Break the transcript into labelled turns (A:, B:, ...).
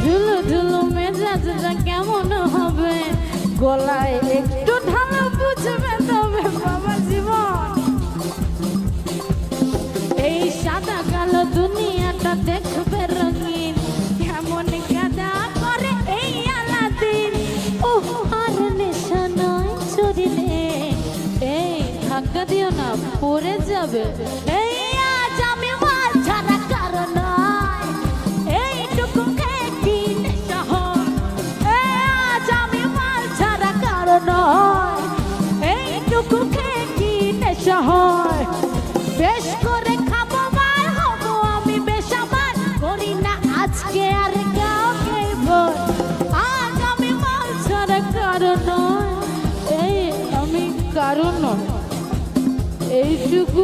A: ঝুলু ঝুলু মেজাজটা কেমন হবে? গলায় একটু ঢালা বুঝবে তবে বাবা জীবন। এই সাদা কালো দুনিয়াটা দেখবে রঙিন, কেমন কাদা করে এই আলাদিন। ও আর নেশা নয় চরিলে। এই ধাক্কা দিও না, পড়ে যাবে। এই বেশ করে খাব, মার হব আমি বেশ আমার। করি না আজকে আর কাউকে ভোর আজ আমি মাল ছাড়া কারণ এই কারণ এইটুকু